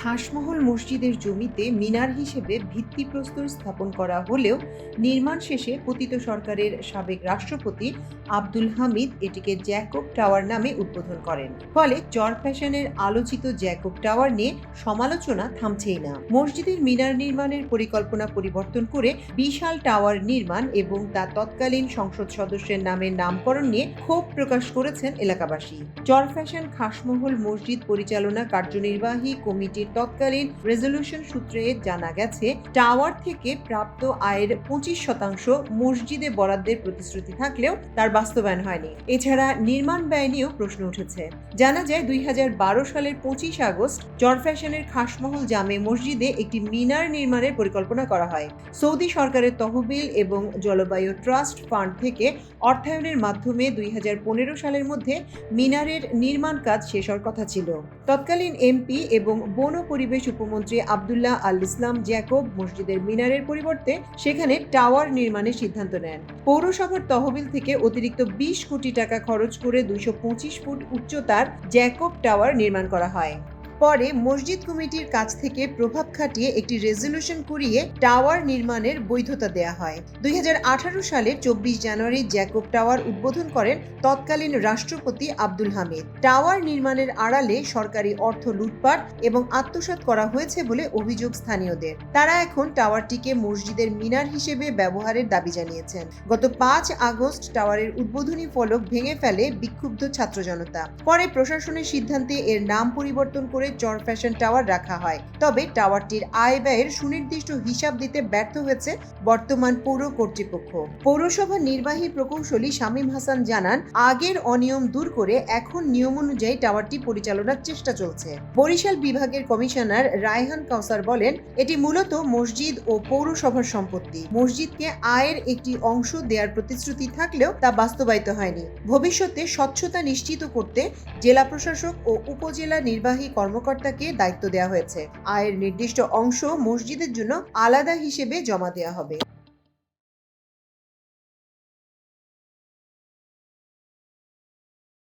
খাসমহল মসজিদের জমিতে মিনার হিসেবে ভিত্তিপ্রস্তর স্থাপন করা হলেও নির্মাণ শেষে পতিত সরকারের সাবেক রাষ্ট্রপতি আব্দুল হামিদ এটিকে জ্যাকব টাওয়ার নামে উদ্বোধন করেন। ফলে চর ফ্যাশনের আলোচিত জ্যাকব টাওয়ার নিয়ে সমালোচনা থামছেই না। মসজিদের মিনার নির্মাণের পরিকল্পনা পরিবর্তন করে বিশাল টাওয়ার নির্মাণ এবং তা তৎকালীন সংসদ সদস্যের নামের নামকরণ নিয়ে ক্ষোভ প্রকাশ করেছেন এলাকাবাসী। চর ফ্যাশন খাসমহল মসজিদ পরিচালনা কার্যনির্বাহী কমিটির তৎকালীন রেজলিউশন সূত্রে জানা গেছে, টাওয়ার থেকে প্রাপ্ত আয়ের পঁচিশ শতাংশ মসজিদে বরাদ্দের প্রতিশ্রুতি থাকলেও তার বাস্তবায়ন হয়নি। এছাড়া নির্মাণ ব্যয় নিয়েও প্রশ্ন উঠেছে। জানা যায়, দুই সালের পঁচিশ আগস্ট চর ফ্যাশনের খাসমহল জামে মসজিদে একটি মিনার নির্মাণের পরিকল্পনা করা হয়। সৌদি সরকারের তহবিল এবং জলবায়ু ট্রাস্ট ফান্ড থেকে অর্থায়নের মাধ্যমে দুই হাজার পনেরো সালের মধ্যে মিনারের নির্মাণ কাজ শেষ হওয়ার কথা ছিল। তৎকালীন এমপি এবং বন পরিবেশ উপমন্ত্রী আবদুল্লাহ আল ইসলাম জ্যাকব মসজিদের মিনারের পরিবর্তে সেখানে টাওয়ার নির্মাণের সিদ্ধান্ত নেন। পৌরসভার তহবিল থেকে অতিরিক্ত বিশ কোটি টাকা খরচ করে দুইশো পঁচিশ ফুট উচ্চতার জ্যাকব টাওয়ার নির্মাণ করা হয়। পরে মসজিদ কমিটির কাছ থেকে প্রভাব খাটিয়ে একটি রেজলিউশন করিয়ে টাওয়ার নির্মাণের বৈধতা দেয়া হয়। দুই সালের চব্বিশ জানুয়ারি জ্যাকব টাওয়ার উদ্বোধন করেন তৎকালীন রাষ্ট্রপতি আব্দুল হামিদ। টাওয়ার নির্মাণের আড়ালে সরকারি অর্থ লুটপাট এবং আত্মসাৎ করা হয়েছে বলে অভিযোগ স্থানীয়দের। তারা এখন টাওয়ারটিকে মসজিদের মিনার হিসেবে ব্যবহারের দাবি জানিয়েছেন। গত পাঁচ আগস্ট টাওয়ারের উদ্বোধনী ফলক ভেঙে ফেলে বিক্ষুব্ধ ছাত্র জনতা। পরে প্রশাসনের সিদ্ধান্তে এর নাম পরিবর্তন করে চর ফ্যাশন টাওয়ার রাখা হয়। তবে টাওয়ারটির আয় ব্যয়ের সুনির্দিষ্ট হিসাব দিতে ব্যর্থ হয়েছে বর্তমান পৌর কর্তৃপক্ষ। পৌরসভার নির্বাহী প্রকৌশলী শামীম হাসান জানান, আগের অনিয়ম দূর করে এখন নিয়ম অনুযায়ী টাওয়ারটি পরিচালনার চেষ্টা চলছে। বরিশাল বিভাগের কমিশনার রায়হান কাউসার বলেন, এটি মূলত মসজিদ ও পৌরসভার সম্পত্তি। মসজিদকে আয়ের একটি অংশ দেওয়ার প্রতিশ্রুতি থাকলেও তা বাস্তবায়িত হয়নি। ভবিষ্যতে স্বচ্ছতা নিশ্চিত করতে জেলা প্রশাসক ও উপজেলা নির্বাহী কর্মকর্তাকে দায়িত্ব দেওয়া হয়েছে। আয়ের নির্দিষ্ট অংশ মসজিদের জন্য আলাদা হিসেবে জমা দেওয়া হবে।